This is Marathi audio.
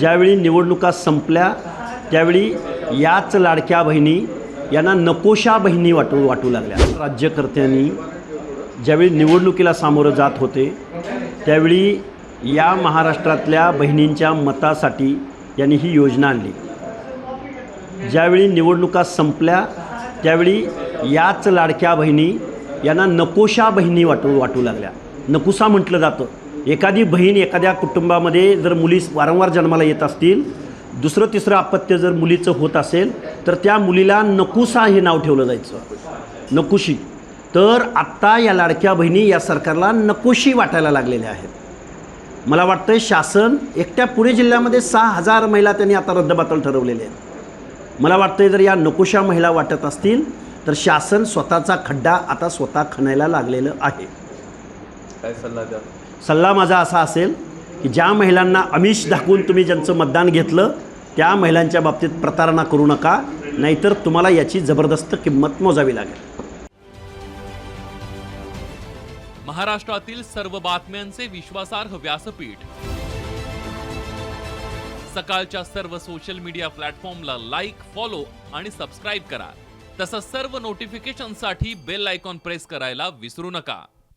ज्यावेळी निवडणुका संपल्या त्यावेळी याच लाडक्या बहिणी यांना नकोशा बहिणी वाटू वाटू लागल्या. राज्यकर्त्यांनी ज्यावेळी निवडणुकीला सामोरं जात होते त्यावेळी या महाराष्ट्रातल्या बहिणींच्या मतासाठी यांनी ही योजना आणली. ज्यावेळी निवडणुका संपल्या त्यावेळी याच लाडक्या बहिणी यांना नकोशा बहिणी वाटू वाटू लागल्या. नकुसा म्हटलं जातं. एखादी बहीण एखाद्या कुटुंबामध्ये जर मुली वारंवार जन्माला येत असतील दुसरं तिसरं अपत्य जर मुलीचं होत असेल तर त्या मुलीला नकुसा हे नाव ठेवलं जायचं. नकुशी. तर आत्ता या लाडक्या बहिणी या सरकारला नकोशी वाटायला लागलेल्या आहेत. मला वाटतं शासन एकट्या पुणे जिल्ह्यामध्ये सहा हजार महिला त्यांनी आता रद्दबातल ठरवलेले आहेत. मला वाटतं जर या नकोशा महिला वाटत असतील तर शासन स्वतःचा खड्डा आता स्वतः खणायला लागलेलं आहे. काय सल्ला द्या सल्ला माझा असा असेल की ज्या महिलांना आमिष दाखवून तुम्ही ज्यांचं मतदान घेतलं त्या महिलांच्या बाबतीत प्रतारणा करू नका नाहीतर तुम्हाला याची जबरदस्त किंमत मोजावी लागेल. महाराष्ट्रातील सर्व बातम्यांचे विश्वासार्ह व्यासपीठ. सकाळच्या सर्व सोशल मीडिया प्लॅटफॉर्मला लाईक फॉलो आणि सबस्क्राईब करा. तसंच सर्व नोटिफिकेशनसाठी बेल आयकॉन प्रेस करायला विसरू नका.